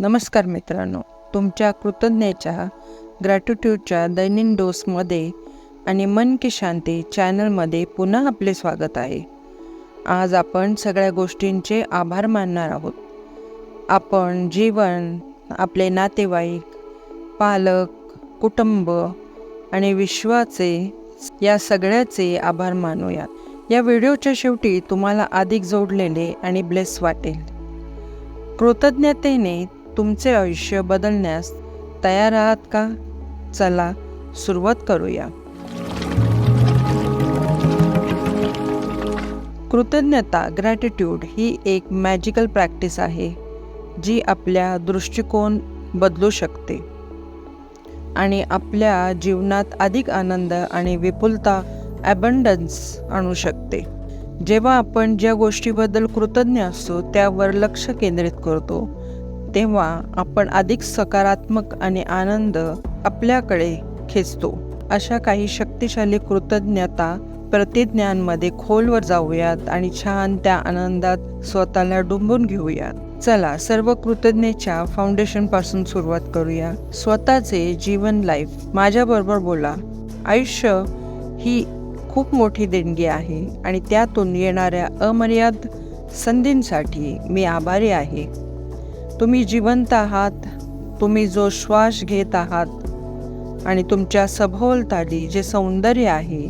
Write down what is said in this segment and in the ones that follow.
नमस्कार मित्रांनो तुमच्या कृतज्ञतेच्या ग्रॅटिट्यूडच्या दैनिक डोसमध्ये आणि मन की शांती चॅनलमध्ये पुन्हा आपले स्वागत आहे. आज आपण सगळ्या गोष्टींचे आभार मानणार आहोत. आपण जीवन आपले नातेवाईक पालक कुटुंब आणि विश्वाचे या सगळ्याचे आभार मानूयात. या व्हिडिओच्या शेवटी तुम्हाला अधिक जोडलेले आणि ब्लेस वाटेल. कृतज्ञतेने तुमचे आयुष्य बदलण्यास तयार आहात का? चला सुरुवात करूया. कृतज्ञता ग्रॅटिट्यूड ही एक मॅजिकल प्रॅक्टिस आहे जी आपल्या दृष्टिकोन बदलू शकते. आणि आपल्या जीवनात अधिक आनंद आणि विपुलता ॲबंडन्स आणू शकते. जेव्हा आपण ज्या गोष्टीबद्दल कृतज्ञ असतो त्यावर लक्ष केंद्रित करतो तेव्हा आपण अधिक सकारात्मक आणि आनंद आपल्याकडे खेचतो. अशा काही शक्तिशाली कृतज्ञता प्रतिज्ञांमध्ये खोलवर जाऊयात आणि छान त्या आनंदात स्वतःला डुंबून घेऊयात. चला सर्व कृतज्ञेच्या फाउंडेशनपासून सुरुवात करूया. स्वतःचे जीवन लाईफ माझ्याबरोबर बोला. आयुष्य ही खूप मोठी देणगी आहे आणि त्यातून येणाऱ्या अमर्याद संधींसाठी मी आभारी आहे. तुम्ही जिवंत आहात तुम्ही जो श्वास घेत आहात आणि तुमच्या सभोवताली जे सौंदर्य आहे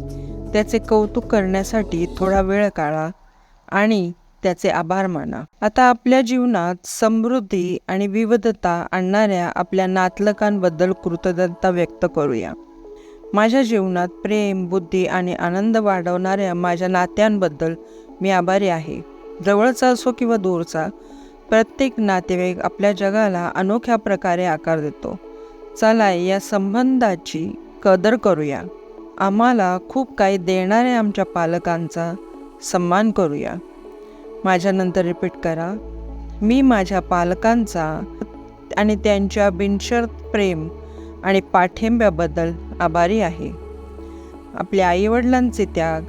त्याचे कौतुक करण्यासाठी थोडा वेळ काढा आणि त्याचे आभार माना. आता आपल्या जीवनात समृद्धी आणि विविधता आणणाऱ्या आपल्या नातलकांबद्दल कृतज्ञता व्यक्त करूया. माझ्या जीवनात प्रेम बुद्धी आणि आनंद वाढवणाऱ्या माझ्या नात्यांबद्दल मी आभारी आहे. जवळचा असो किंवा दूरचा प्रत्येक नातेवाईक आपल्या जगाला अनोख्या प्रकारे आकार देतो. चला या संबंधाची कदर करूया. आम्हाला खूप काही देणाऱ्या आमच्या पालकांचा सन्मान करूया. माझ्यानंतर रिपीट करा. मी माझ्या पालकांचा आणि त्यांच्या बिनशर्त प्रेम आणि पाठिंब्याबद्दल आभारी आहे. आपल्या आईवडिलांचे त्याग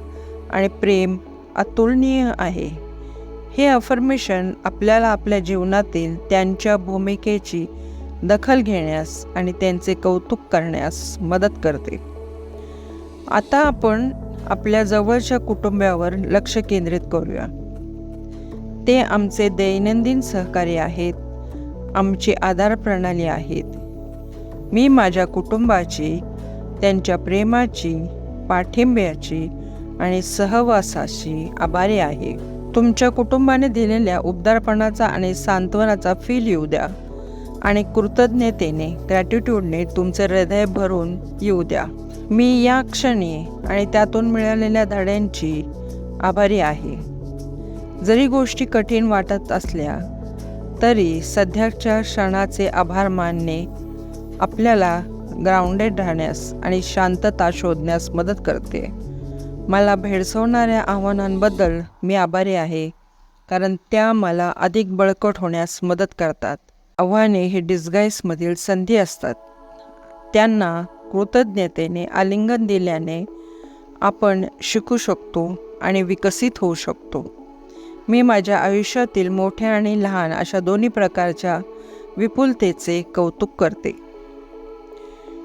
आणि प्रेम अतुलनीय आहे. हे अफर्मेशन आपल्याला आपल्या जीवनातील त्यांच्या भूमिकेची दखल घेण्यास आणि त्यांचे कौतुक करण्यास मदत करते. आता आपण आपल्या जवळच्या कुटुंबावर लक्ष केंद्रित करूया. ते आमचे दैनंदिन सहकारी आहेत आमची आधार प्रणाली आहेत. मी माझ्या कुटुंबाची त्यांच्या प्रेमाची पाठिंब्याची आणि सहवासाशी आभारी आहे. तुमच्या कुटुंबाने दिलेल्या उबदारपणाचा आणि सांत्वनाचा फील येऊ द्या. आणि कृतज्ञतेने ग्रॅटिट्यूडने तुमचे हृदय भरून येऊ द्या. मी या क्षणी आणि त्यातून मिळालेल्या धड्यांची आभारी आहे. जरी गोष्टी कठीण वाटत असल्या तरी सध्याच्या क्षणाचे आभार मानणे आपल्याला ग्राउंडेड राहण्यास आणि शांतता शोधण्यास मदत करते. मला भेडसवणाऱ्या आव्हानांबद्दल मी आभारी आहे कारण त्या मला अधिक बळकट होण्यास मदत करतात. आव्हाने हे डिस्गाईसमधील संधी असतात. त्यांना कृतज्ञतेने आलिंगन दिल्याने आपण शिकू शकतो आणि विकसित होऊ शकतो. मी माझ्या आयुष्यातील मोठ्या आणि लहान अशा दोन्ही प्रकारच्या विपुलतेचे कौतुक करते.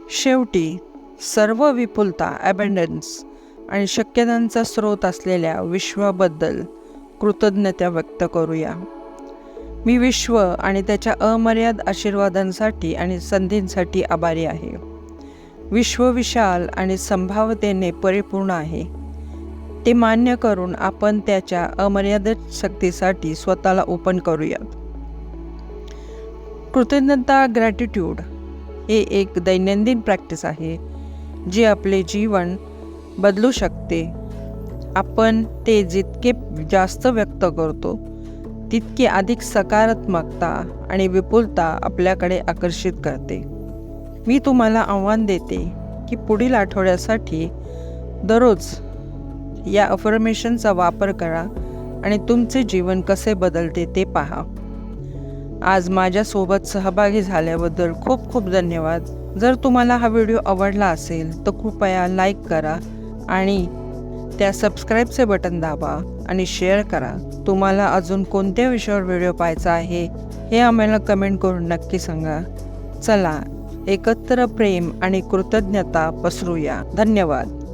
शेवटी सर्व विपुलता ॲबंडन्स आणि शक्यतांचा स्रोत असलेल्या विश्वाबद्दल कृतज्ञता व्यक्त करूया. मी विश्व आणि त्याच्या अमर्याद आशीर्वादांसाठी आणि संधींसाठी आभारी आहे. विश्व विशाल आणि संभाव्यतेने परिपूर्ण आहे. ते मान्य करून आपण त्याच्या अमर्यादित शक्तीसाठी स्वतःला ओपन करूयात. कृतज्ञता ग्रॅटिट्यूड हे एक दैनंदिन प्रॅक्टिस आहे जी आपले जीवन बदलू शकते. आपण ते जितके जास्त व्यक्त करतो तितकी अधिक सकारात्मकता आणि विपुलता आपल्याकडे आकर्षित करते. मी तुम्हाला आव्हान देते की पुढील आठवड्यासाठी दररोज या अफर्मेशनचा वापर करा आणि तुमचे जीवन कसे बदलते ते पहा. आज माझ्यासोबत सहभागी झाल्याबद्दल खूप खूप धन्यवाद. जर तुम्हाला हा व्हिडिओ आवडला असेल तर कृपया लाईक करा आणि त्या सबस्क्राईबचे बटन दाबा आणि शेअर करा. तुम्हाला अजून कोणत्या विषयावर व्हिडिओ पाहायचा आहे हे आम्हाला कमेंट करून नक्की सांगा. चला एकत्र प्रेम आणि कृतज्ञता पसरूया. धन्यवाद.